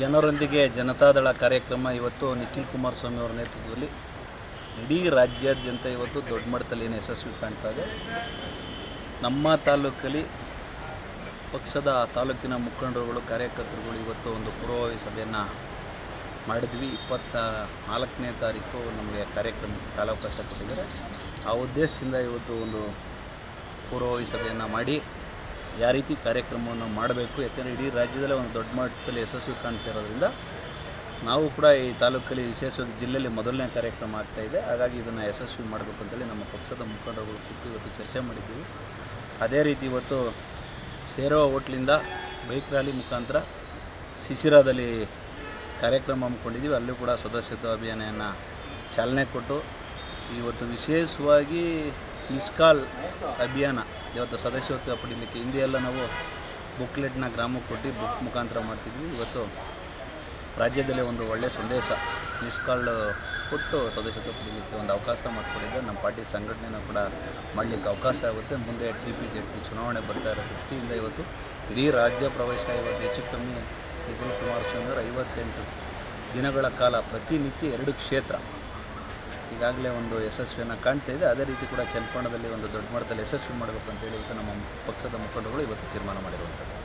ಜನರೊಂದಿಗೆ ಜನತಾದಳ ಕಾರ್ಯಕ್ರಮ ಇವತ್ತು ನಿಖಿಲ್ ಕುಮಾರಸ್ವಾಮಿ ಅವರ ನೇತೃತ್ವದಲ್ಲಿ ಇಡೀ ರಾಜ್ಯಾದ್ಯಂತ ಇವತ್ತು ದೊಡ್ಡ ಮಟ್ಟದಲ್ಲಿ ಏನು ಯಶಸ್ವಿ ಕಾಣ್ತಾ ಇದೆ. ನಮ್ಮ ತಾಲೂಕಲ್ಲಿ ಪಕ್ಷದ ತಾಲೂಕಿನ ಮುಖಂಡರುಗಳು, ಕಾರ್ಯಕರ್ತರುಗಳು ಇವತ್ತು ಒಂದು ಪೂರ್ವಭಾವಿ ಸಭೆಯನ್ನು ಮಾಡಿದ್ವಿ. ಇಪ್ಪತ್ತ ನಾಲ್ಕನೇ ತಾರೀಕು ನಮಗೆ ಕಾರ್ಯಕ್ರಮಕ್ಕೆ ಕಾಲಾವಕಾಶ ಕೊಟ್ಟಿದ್ದಾರೆ. ಆ ಉದ್ದೇಶದಿಂದ ಇವತ್ತು ಒಂದು ಪೂರ್ವಭಾವಿ ಸಭೆಯನ್ನು ಮಾಡಿ ಯಾವ ರೀತಿ ಕಾರ್ಯಕ್ರಮವನ್ನು ಮಾಡಬೇಕು, ಯಾಕೆಂದರೆ ಇಡೀ ರಾಜ್ಯದಲ್ಲೇ ಒಂದು ದೊಡ್ಡ ಮಟ್ಟದಲ್ಲಿ ಯಶಸ್ವಿ ಕಾಣ್ತಾ ಇರೋದ್ರಿಂದ ನಾವು ಕೂಡ ಈ ತಾಲೂಕಲ್ಲಿ ವಿಶೇಷವಾಗಿ ಜಿಲ್ಲೆಯಲ್ಲಿ ಮೊದಲನೇ ಕಾರ್ಯಕ್ರಮ ಆಗ್ತಾ ಇದೆ. ಹಾಗಾಗಿ ಇದನ್ನು ಯಶಸ್ವಿ ಮಾಡಬೇಕು ಅಂತೇಳಿ ನಮ್ಮ ಪಕ್ಷದ ಮುಖಂಡರುಗಳು ಕೂತು ಇವತ್ತು ಚರ್ಚೆ ಮಾಡಿದ್ದೀವಿ. ಅದೇ ರೀತಿ ಇವತ್ತು ಸೇರೋ ಹೋಟ್ಲಿಂದ ಬೈಕ್ ರ್ಯಾಲಿ ಮುಖಾಂತರ ಶಿಶಿರಾದಲ್ಲಿ ಕಾರ್ಯಕ್ರಮ ಹಮ್ಮಿಕೊಂಡಿದ್ದೀವಿ. ಅಲ್ಲೂ ಕೂಡ ಸದಸ್ಯತ್ವ ಅಭಿಯಾನವನ್ನು ಚಾಲನೆ ಕೊಟ್ಟು, ಇವತ್ತು ವಿಶೇಷವಾಗಿ ಮಿಸ್ಕಾಲ್ ಅಭಿಯಾನ ಇವತ್ತು ಸದಸ್ಯತ್ವ ಪಡೀಲಿಕ್ಕೆ ಹಿಂದೆ ಎಲ್ಲ ನಾವು ಬುಕ್ಲೆಟ್ನ ಗ್ರಾಮಕ್ಕೆ ಕೊಟ್ಟು ಬುಕ್ ಮುಖಾಂತರ ಮಾಡ್ತಿದ್ವಿ. ಇವತ್ತು ರಾಜ್ಯದಲ್ಲೇ ಒಂದು ಒಳ್ಳೆಯ ಸಂದೇಶ, ಮಿಸ್ ಕಾಲ್ ಕೊಟ್ಟು ಸದಸ್ಯತ್ವ ಪಡೀಲಿಕ್ಕೆ ಒಂದು ಅವಕಾಶ ಮಾಡಿಕೊಟ್ಟಿದ್ದೆ ನಮ್ಮ ಪಾರ್ಟಿ ಸಂಘಟನೆಯನ್ನು ಕೂಡ ಮಾಡಲಿಕ್ಕೆ ಅವಕಾಶ ಆಗುತ್ತೆ. ಮುಂದೆ ಟಿ ಪಿ ಜೆಡ್ ಪಿ ಚುನಾವಣೆ ಬರ್ತಾ ಇರೋ ದೃಷ್ಟಿಯಿಂದ ಇವತ್ತು ಇಡೀ ರಾಜ್ಯ ಪ್ರವೇಶ ಇವತ್ತು ಹೆಚ್ಚು ಕಮ್ಮಿ ನಿಖಿಲ್ ಕುಮಾರಸ್ವಾಮಿ ಅವರು ಐವತ್ತೆಂಟು ದಿನಗಳ ಕಾಲ ಪ್ರತಿನಿತ್ಯ ಎರಡು ಕ್ಷೇತ್ರ ಈಗಾಗಲೇ ಒಂದು ಯಶಸ್ವಿಯನ್ನು ಕಾಣ್ತಾ ಇದೆ. ಅದೇ ರೀತಿ ಕೂಡ ಚನ್ನಪಟ್ಟಣದಲ್ಲಿ ಒಂದು ದೊಡ್ಡ ಮಟ್ಟದಲ್ಲಿ ಯಶಸ್ವಿ ಮಾಡಬೇಕು ಅಂತೇಳಿ ಇವತ್ತು ನಮ್ಮ ಪಕ್ಷದ ಮುಖಂಡರುಗಳು ಇವತ್ತು ತೀರ್ಮಾನ ಮಾಡಿರುವಂಥದ್ದು.